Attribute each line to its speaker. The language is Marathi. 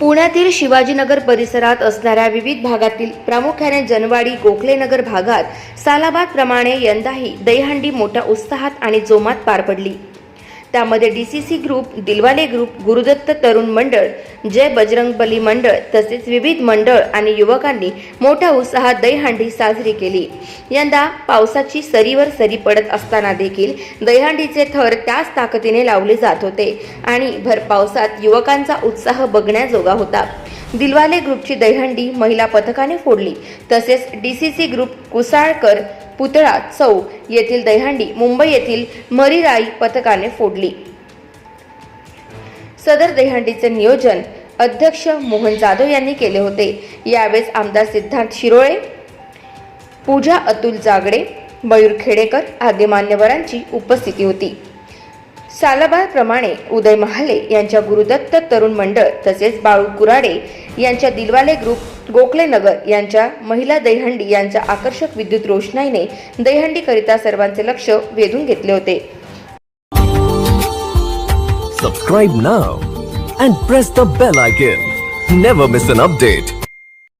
Speaker 1: पुण्यातील शिवाजीनगर परिसरात असणाऱ्या विविध भागातील प्रामुख्याने जनवाडी गोखलेनगर भागात सालाबादप्रमाणे यंदाही दहीहंडी मोठ्या उत्साहात आणि जोमात पार पडली. त्यामध्ये D C C group Dilwale group Gurudatta Tarun Mandal Jai Bajrangbali मंडळ तसेच विविध मंडळ आणि युवकांनी मोठ्या उत्साहात दहीहंडी साजरी केली. यंदा पावसाची सरीवर सरी पडत असताना देखील दहीहंडीचे थर त्याच ताकदीने लावले जात होते आणि भर पावसात युवकांचा उत्साह बघण्याजोगा होता. दिलवाले ग्रुपची दहीहंडी महिला पथकाने फोडली. तसेच D C C group Kusalkar Putala Chowk येथील दहीहंडी मुंबई येथील मरीराई पथकाने फोडली. सदर दहीहंडीचे नियोजन अध्यक्ष मोहन जाधव यांनी केले होते. यावेळेस आमदार सिद्धार्थ शिरोळे पूजा अतुल जागडे मयूर खेडेकर आदी मान्यवरांची उपस्थिती होती. सालाबारप्रमाणे उदय महाले यांच्या गुरुदत्त तरुण मंडळ तसेच बाळू कुराडे यांच्या दिलवाले ग्रुप गोखलेनगर यांच्या महिला दहीहंडी यांच्या आकर्षक विद्युत रोषणाईने दहीहंडीकरिता सर्वांचे लक्ष वेधून घेतले होते.
Speaker 2: Subscribe now and press the bell icon never miss an update